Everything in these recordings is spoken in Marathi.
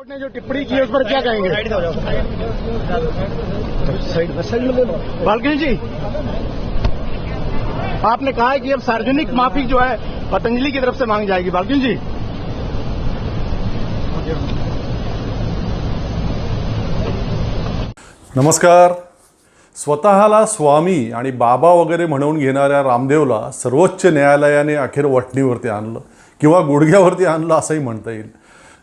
कोर्ट ने जो टिप्पणी की है उस पर क्या कहेंगे बालकनी जी आपने कहा है कि अब सार्वजनिक माफी जो है पतंजलि की तरफ से मांगी जाएगी। बालकनी जी। नमस्कार। स्वतःला स्वामी आणि बाबा वगैरे म्हणून घेणाऱ्या रामदेवला सर्वोच्च न्यायालयाने अखेर वटणीवरती आणलं किंवा गुडघ्यावरती आणलं असंही म्हणता येईल.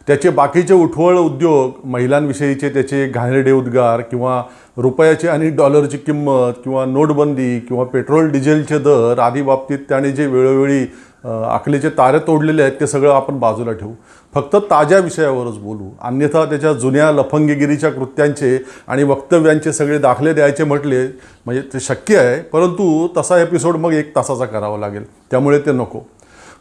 त्याचे बाकीचे उठवळ उद्योग महिलांविषयीचे त्याचे घाणेरडे उद्गार किंवा रुपयाची आणि डॉलरची किंमत किंवा नोटबंदी किंवा पेट्रोल डिझेलचे दर आदी बाबतीत त्याने जे वेळोवेळी आखलेचे तारे तोडलेले आहेत ते सगळं आपण बाजूला ठेवू. फक्त ताज्या विषयावरच बोलू. अन्यथा त्याच्या जुन्या लफंगगिरीच्या कृत्यांचे आणि वक्तव्यांचे सगळे दाखले द्यायचे म्हटले म्हणजे ते शक्य आहे परंतु तसा एपिसोड मग एक तासाचा करावा लागेल. त्यामुळे ते नको.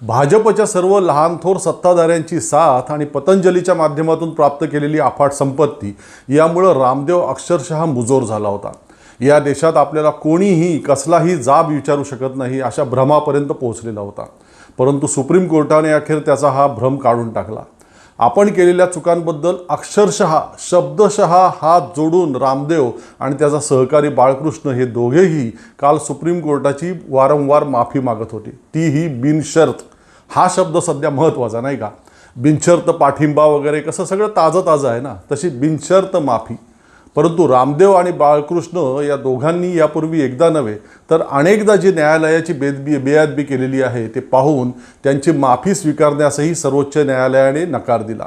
भाजपच्या सर्व लहान थोर सत्ताधाऱ्यांची साथ आणि पतंजलीच्या माध्यमातून प्राप्त केलेली अफाट संपत्ती यामुळं रामदेव अक्षरशः मुजोर झाला होता. या देशात आपल्याला कोणीही कसलाही जाब विचारू शकत नाही अशा भ्रमापर्यंत पोहोचलेला होता. परंतु सुप्रीम कोर्टाने अखेर त्याचा हा भ्रम काढून टाकला. आपण केलेल्या चुकांबद्दल अक्षरशः शब्दशः हात जोडून रामदेव आणि त्याचा सहकारी बाळकृष्ण हे दोघेही काल सुप्रीम कोर्टाची वारंवार माफी मागत होते. तीही बिनशर्त. हा शब्द सध्या महत्त्वाचा नाही का? बिनशर्त पाठिंबा वगैरे कसं सगळं ताजं ताजं आहे ना? तशी बिनशर्त माफी. परंतु रामदेव आणि बाळकृष्ण या दोघांनी यापूर्वी एकदा नव्हे तर अनेकदा जी न्यायालयाची बेदबी बेअदबी केलेली आहे ते पाहून त्यांची माफी स्वीकारण्यासही सर्वोच्च न्यायालयाने नकार दिला.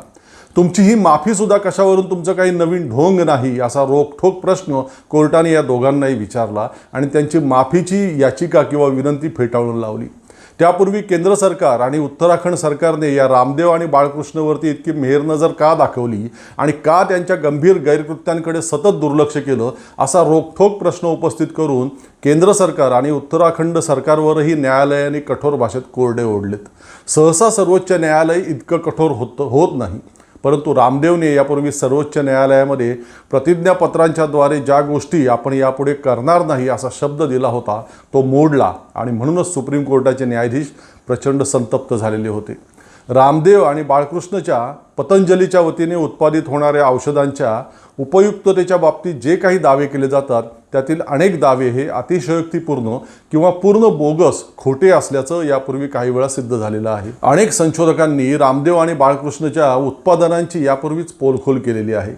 तुमची ही माफीसुद्धा कशावरून तुमचं काही नवीन ढोंग नाही असा रोखठोक प्रश्न कोर्टाने या दोघांनाही विचारला आणि त्यांची माफीची याचिका किंवा विनंती फेटाळून लावली. त्यापूर्वी केंद्र सरकार आणि उत्तराखंड सरकारने या रामदेव आणि बाळकृष्णवरती इतकी मेहरनजर का दाखवली आणि का त्यांच्या गंभीर गैरकृत्यांकडे सतत दुर्लक्ष केलं असा रोखठोक प्रश्न उपस्थित करून केंद्र सरकार आणि उत्तराखंड सरकारवरही न्यायालयाने कठोर भाषेत कोरडे ओढलेत. सहसा सर्वोच्च न्यायालय इतकं कठोर होतं होत नाही. परंतु रामदेवने यापूर्वी सर्वोच्च न्यायालयामध्ये प्रतिज्ञापत्रांच्याद्वारे ज्या गोष्टी आपण यापुढे करणार नाही असा शब्द दिला होता तो मोडला आणि म्हणूनच सुप्रीम कोर्टाचे न्यायाधीश प्रचंड संतप्त झालेले होते. रामदेव आणि बाळकृष्णच्या पतंजलीच्या वतीने उत्पादित होणाऱ्या औषधांच्या उपयुक्ततेच्या बाबतीत जे काही दावे केले जातात त्यातील अनेक दावे हे अतिशयोक्तीपूर्ण किंवा पूर्ण बोगस खोटे असल्याचं यापूर्वी काही वेळा सिद्ध झालेलं आहे. अनेक संशोधकांनी रामदेव आणि बाळकृष्णच्या उत्पादनांची यापूर्वीच पोलखोल केलेली आहे.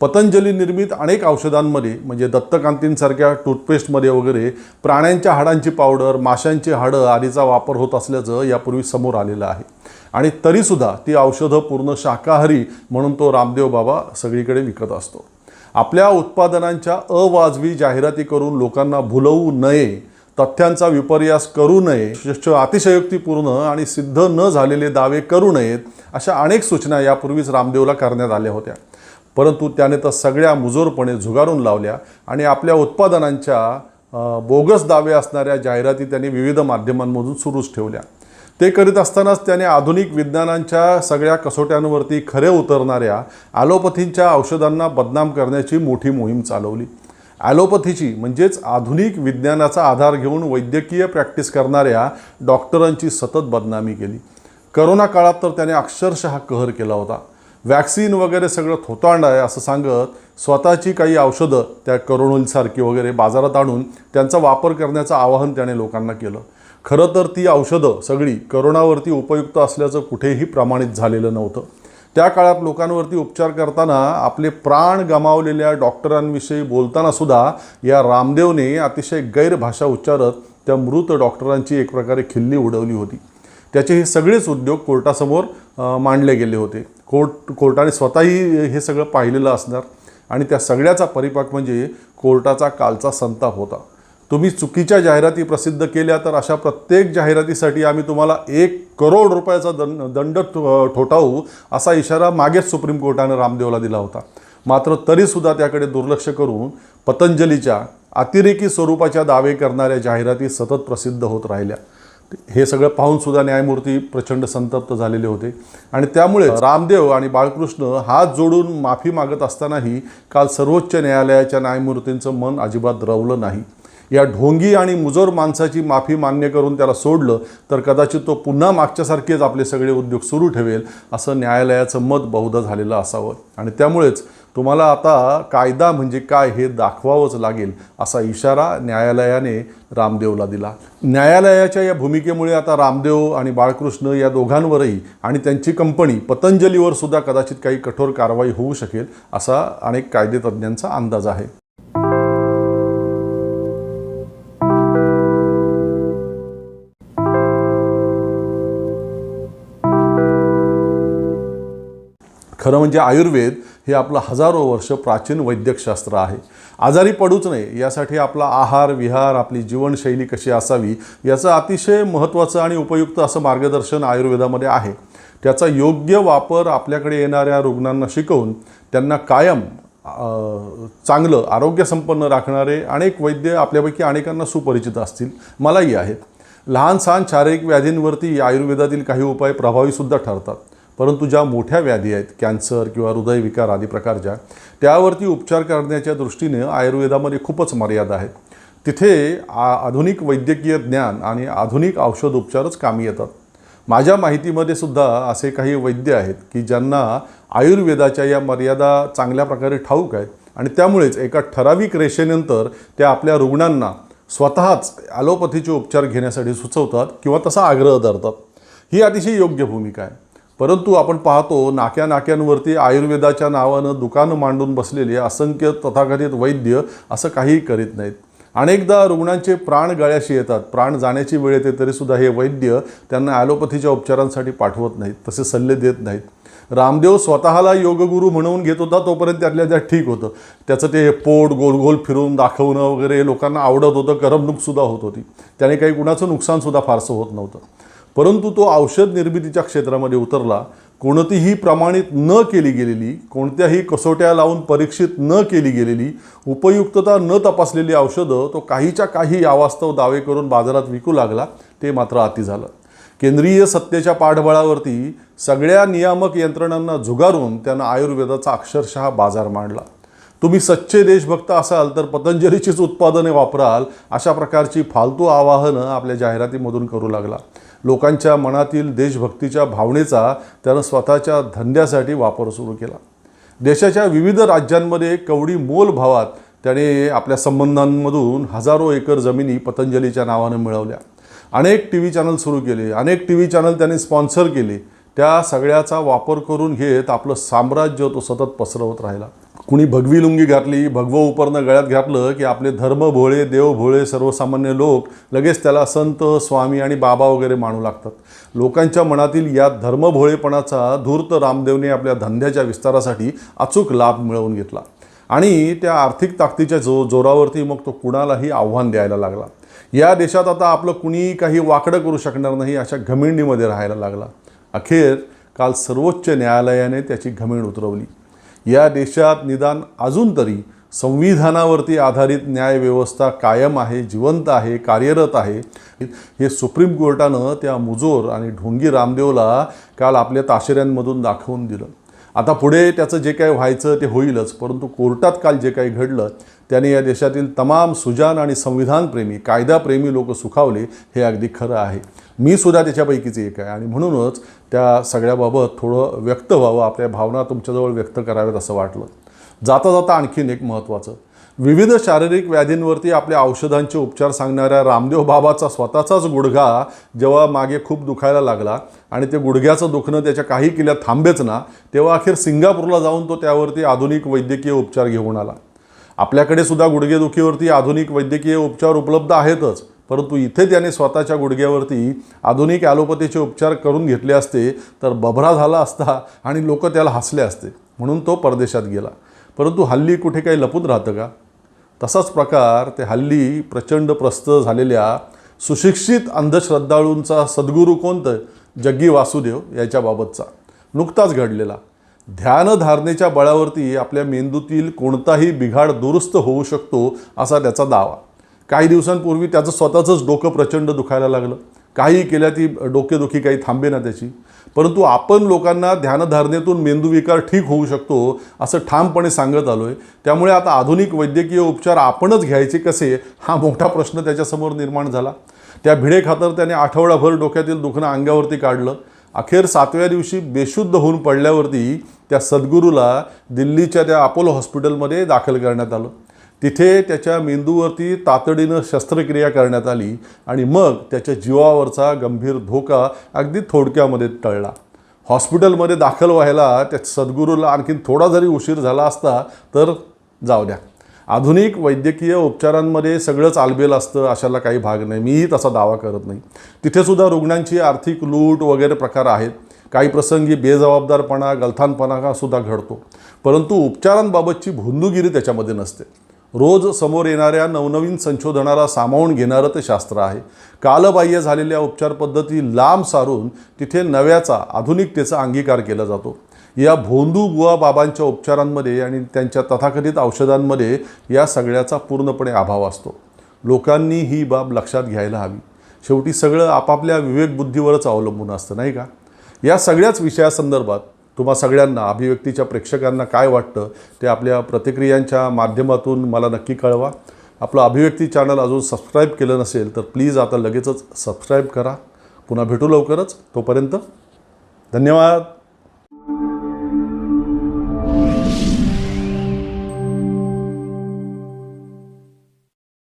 पतंजली निर्मित अनेक औषधांमध्ये म्हणजे दत्तकांतींसारख्या टूथपेस्टमध्ये वगैरे प्राण्यांच्या हाडांची पावडर माशांची हाडं आदीचा वापर होत असल्याचं यापूर्वी समोर आलेलं आहे. आणि तरीसुद्धा ती औषधं पूर्ण शाकाहारी म्हणून तो रामदेव बाबा सगळीकडे विकत असतो. आपल्या उत्पादनांच्या अवाजवी जाहिराती करून लोकांना भुलवू नये तथ्यांचा विपर्यास करू नये अतिशयोक्तीपूर्ण आणि सिद्ध न झालेले दावे करू नयेत अशा अनेक सूचना यापूर्वीच रामदेवला करण्यात आल्या होत्या. परंतु त्याने तर सगळ्या मुजोरपणे झुगारून लावल्या आणि आपल्या उत्पादनांच्या बोगस दावे असणाऱ्या जाहिराती त्यांनी विविध माध्यमांमधून सुरूच ठेवल्या. ते करीत असतानाच त्याने आधुनिक विज्ञानांच्या सगळ्या कसोट्यांवरती खरे उतरणाऱ्या ॲलोपथींच्या औषधांना बदनाम करण्याची मोठी मोहीम चालवली. ॲलोपथीची म्हणजेच आधुनिक विज्ञानाचा आधार घेऊन वैद्यकीय प्रॅक्टिस करणाऱ्या डॉक्टरांची सतत बदनामी केली. करोना काळात तर त्याने अक्षरशः कहर केला होता. वॅक्सिन वगैरे सगळं थोतांड आहे असं सांगत स्वतःची काही औषधं त्या करोनोलसारखी वगैरे बाजारात आणून त्यांचा वापर करण्याचं आवाहन त्याने लोकांना केलं. खरं तर ती औषधं सगळी करोनावरती उपयुक्त असल्याचं कुठेही प्रमाणित झालेलं नव्हतं. त्या काळात लोकांवरती उपचार करताना आपले प्राण गमावलेल्या डॉक्टरांविषयी बोलताना सुद्धा या रामदेवने अतिशय गैरभाषा उच्चारत त्या मृत डॉक्टरांची एक प्रकारे खिल्ली उडवली होती. त्याचे हे सगळेच उद्योग कोर्टासमोर मांडले गेले होते. कोर्ट कोर्टाने स्वतःही हे सगळं पाहिलेलं असणार आणि त्या सगळ्याचा परिपाक म्हणजे कोर्टाचा कालचा संताप होता. तुम्ही चुकीच्या जाहिराती प्रसिद्ध केल्या तर अशा प्रत्येक जाहिरातीसाठी आम्ही तुम्हाला एक करोड रुपयाचा दंड दंड ठो- ठोठावू असा इशारा मागेच सुप्रीम कोर्टानं रामदेवला दिला होता. मात्र तरीसुद्धा त्याकडे दुर्लक्ष करून पतंजलीच्या अतिरेकी स्वरूपाच्या दावे करणाऱ्या जाहिराती सतत प्रसिद्ध होत राहिल्या. हे सगळं पाहूनसुद्धा न्यायमूर्ती प्रचंड संतप्त झालेले होते. आणि त्यामुळे रामदेव आणि बाळकृष्ण हात जोडून माफी मागत असतानाही काल सर्वोच्च न्यायालयाच्या न्यायमूर्तींचं मन अजिबात द्रवलं नाही. या ढोंगी आणि मुजोर माणसाची माफी मान्य करून त्याला सोडलं तर कदाचित तो पुन्हा मागच्यासारखेच आपले सगळे उद्योग सुरू ठेवेल असं न्यायालयाचं मत बहुधा झालेलं असावं. आणि त्यामुळेच तुम्हाला आता कायदा म्हणजे काय हे दाखवावंच लागेल असा इशारा न्यायालयाने रामदेवला दिला. न्यायालयाच्या या भूमिकेमुळे आता रामदेव आणि बाळकृष्ण या दोघांवरही आणि त्यांची कंपनी पतंजलीवर सुद्धा कदाचित काही कठोर कारवाई होऊ शकेल असा अनेक कायदेतज्ञांचा अंदाज आहे. खरं म्हणजे आयुर्वेद हे आपलं हजारो वर्ष प्राचीन वैद्यकशास्त्र आहे. आजारी पडूच नये यासाठी आपला आहार विहार आपली जीवनशैली कशी असावी याचं अतिशय महत्त्वाचं आणि उपयुक्त असं मार्गदर्शन आयुर्वेदामध्ये आहे. त्याचा योग्य वापर आपल्याकडे येणाऱ्या रुग्णांना शिकवून त्यांना कायम चांगलं आरोग्यसंपन्न राखणारे अनेक वैद्य आपल्यापैकी अनेकांना सुपरिचित असतील मलाही आहेत. लहान सहान शारीरिक व्याधींवरती आयुर्वेदातील काही उपाय प्रभावीसुद्धा ठरतात. परंतु ज्या मोठ्या व्याधी आहेत कॅन्सर किंवा हृदयविकार आदी प्रकारच्या त्यावरती उपचार करण्याच्या दृष्टीने आयुर्वेदामध्ये खूपच मर्यादा आहेत. तिथे आ आधुनिक वैद्यकीय ज्ञान आणि आधुनिक औषध उपचारच कामी येतात. माझ्या माहितीमध्ये सुद्धा असे काही वैद्य आहेत की ज्यांना आयुर्वेदाच्या या मर्यादा चांगल्या प्रकारे ठाऊक आहेत आणि त्यामुळेच एका ठराविक रेषेनंतर त्या आपल्या रुग्णांना स्वतःच ॲलोपॅथीचे उपचार घेण्यासाठी सुचवतात किंवा तसा आग्रह धरतात. ही अतिशय योग्य भूमिका आहे. परंतु आपण पाहतो नाक्या नाक्यांवरती आयुर्वेदाच्या नावानं दुकानं मांडून बसलेले असंख्य तथाकथित वैद्य असं काहीही करीत नाहीत. अनेकदा रुग्णांचे प्राण गळ्याशी येतात. प्राण जाण्याची वेळ येते तरीसुद्धा हे वैद्य त्यांना ॲलोपॅथीच्या उपचारांसाठी पाठवत नाहीत तसे सल्ले देत नाहीत. रामदेव स्वतःला योगगुरू म्हणवून घेत होता तोपर्यंत त्यातल्या त्यात ठीक होतं. त्याचं ते पोट गोल गोल फिरून दाखवणं वगैरे लोकांना आवडत होतं करमणूकसुद्धा होत होती. त्याने काही कुणाचं नुकसानसुद्धा फारसं होत नव्हतं. परंतु तो औषध निर्मितीच्या क्षेत्रामध्ये उतरला. कोणतीही प्रमाणित न केली गेलेली कोणत्याही कसोट्या लावून परीक्षित न केली गेलेली उपयुक्तता न तपासलेली औषधं तो काहीच्या काही अवास्तव दावे करून बाजारात विकू लागला ते मात्र अति झालं. केंद्रीय सत्तेच्या पाठबळावरती सगळ्या नियामक यंत्रणांना झुगारून त्यानं आयुर्वेदाचा अक्षरशः बाजार मांडला. तुम्ही सच्चे देशभक्त असाल तर पतंजलीचीच उत्पादने वापराल अशा प्रकारची फालतू आवाहनं आपल्या जाहिरातीमधून करू लागला. लोकांच्या मनातील देशभक्तीच्या भावनेचा त्यानं स्वतःच्या धंद्यासाठी वापर सुरू केला. देशाच्या विविध राज्यांमध्ये कवडी मोल भावात त्याने आपल्या संबंधांमधून हजारो एकर जमिनी पतंजलीच्या नावानं मिळवल्या. अनेक टी व्ही चॅनल सुरू केले अनेक टी व्ही चॅनल त्यांनी स्पॉन्सर केले. त्या सगळ्याचा वापर करून घेत आपलं साम्राज्य तो सतत पसरवत राहिला. कुणी भगवी लुंगी घातली भगवं उपरणं गळ्यात घातलं की आपले धर्म भोळे देव भोळे सर्वसामान्य लोक लगेच त्याला संत स्वामी आणि बाबा वगैरे मानू लागतात. लोकांच्या मनातील या धर्मभोळेपणाचा धूर्त रामदेवने आपल्या धंद्याच्या विस्तारासाठी अचूक लाभ मिळवून घेतला. आणि त्या आर्थिक ताकदीच्या जो जोरावरती मग तो कुणालाही आव्हान द्यायला लागला. या देशात आता आपलं कुणी काही वाकडं करू शकणार नाही अशा घमिंडीमध्ये राहायला लागला. अखेर काल सर्वोच्च न्यायालयाने त्याची घमिंड उतरवली. या देशात निदान अजून तरी संविधानावरती आधारित न्यायव्यवस्था कायम आहे जिवंत आहे कार्यरत आहे. हे सुप्रीम कोर्टानं त्या मुजोर आणि ढोंगी रामदेवला काल आपल्या ताशेऱ्यांमधून दाखवून दिलं. आता पुढे त्याचं जे काही व्हायचं ते होईलच परंतु कोर्टात काल जे काही घडलं त्याने या देशातील तमाम सुजान आणि संविधानप्रेमी कायदाप्रेमी लोक सुखावले हे अगदी खरं आहे. मी सुद्धा त्याच्यापैकीच एक आहे आणि म्हणूनच त्या सगळ्याबाबत थोडं व्यक्त व्हावं आपल्या भावना तुमच्याजवळ व्यक्त कराव्यात असं वाटलं. जाता जाता आणखीन एक महत्त्वाचं. विविध शारीरिक व्याधींवरती आपल्या औषधांचे उपचार सांगणाऱ्या रामदेव बाबाचा स्वतःचाच गुडघा जेव्हा मागे खूप दुखायला लागला आणि ते गुडघ्याचं दुखणं त्याच्या काही किल्ल्यात थांबेच ना तेव्हा अखेर सिंगापूरला जाऊन तो त्यावरती आधुनिक वैद्यकीय उपचार घेऊन आला. आपल्याकडे सुद्धा गुडघेदुखीवरती आधुनिक वैद्यकीय उपचार उपलब्ध आहेतच परंतु इथे त्याने स्वतःच्या गुडघ्यावरती आधुनिक ॲलोपॅथीचे उपचार करून घेतले असते तर बभरा झाला असता आणि लोक त्याला हसले असते म्हणून तो परदेशात गेला. परंतु हल्ली कुठे काही लपून राहतं का? तसाच प्रकार ते हल्ली प्रचंड प्रस्त झालेल्या सुशिक्षित अंधश्रद्धाळूंचा सद्गुरू कोणतं? जग्गी वासुदेव याच्याबाबतचा. नुकताच घडलेला. ध्यानधारणेच्या बळावरती आपल्या मेंदूतील कोणताही बिघाड दुरुस्त होऊ शकतो असा त्याचा दावा. काही दिवसांपूर्वी त्याचं स्वतःचंच डोकं प्रचंड दुखायला लागलं. काही केल्या ती डोकेदुखी काही थांबे ना त्याची. परंतु आपण लोकांना ध्यानधारणेतून मेंदूविकार ठीक होऊ शकतो असं ठामपणे सांगत आलो आहे त्यामुळे आता आधुनिक वैद्यकीय उपचार आपणच घ्यायचे कसे हा मोठा प्रश्न त्याच्यासमोर निर्माण झाला. त्या भिडेखातर त्याने आठवडाभर डोक्यातील दुखणं अंगावरती काढलं. अखेर सातव्या दिवशी बेशुद्ध होऊन पडल्यावरती त्या सद्गुरूला दिल्लीच्या त्या अपोलो हॉस्पिटलमध्ये दाखल करण्यात आलं. तिथे त्याच्या मेंदूवरती तातडीनं शस्त्रक्रिया करण्यात आली आणि मग त्याच्या जीवावरचा गंभीर धोका अगदी थोडक्यामध्ये टळला. हॉस्पिटलमध्ये दाखल व्हायला त्या सद्गुरूला आणखीन थोडा जरी उशीर झाला असता तर जाऊ द्या. आधुनिक वैद्यकीय उपचारांमध्ये सगळंच आलबेल असतं अशाला काही भाग नाही. मीही तसा दावा करत नाही. तिथेसुद्धा रुग्णांची आर्थिक लूट वगैरे प्रकार आहेत. काही प्रसंगी बेजबाबदारपणा गलथानपणा सुद्धा घडतो. परंतु उपचारांबाबतची भुंदूगिरी त्याच्यामध्ये नसते. रोज समोर येणाऱ्या नवनवीन संशोधनाला सामावून घेणारं ते शास्त्र आहे. कालबाह्य झालेल्या उपचार पद्धती लांब सारून तिथे नव्याचा आधुनिकतेचा अंगीकार केला जातो. या भोंदू बुवा बाबांच्या उपचारांमध्ये आणि त्यांच्या तथाकथित औषधांमध्ये या सगळ्याचा पूर्णपणे अभाव असतो. लोकांनी ही बाब लक्षात घ्यायला हवी. शेवटी सगळं आपापल्या विवेकबुद्धीवरच अवलंबून असतं नाही का? या सगळ्याच विषयासंदर्भात तुम्हा सगळ्यांना अभिव्यक्तीच्या प्रेक्षकांना काय वाटतं ते आपल्या प्रतिक्रियांच्या माध्यमातून मला नक्की कळवा. आपलं अभिव्यक्ती चॅनल अजून सबस्क्राईब केलं नसेल तर प्लीज आता लगेचच सबस्क्राईब करा. पुन्हा भेटू लवकरच. तोपर्यंत धन्यवाद.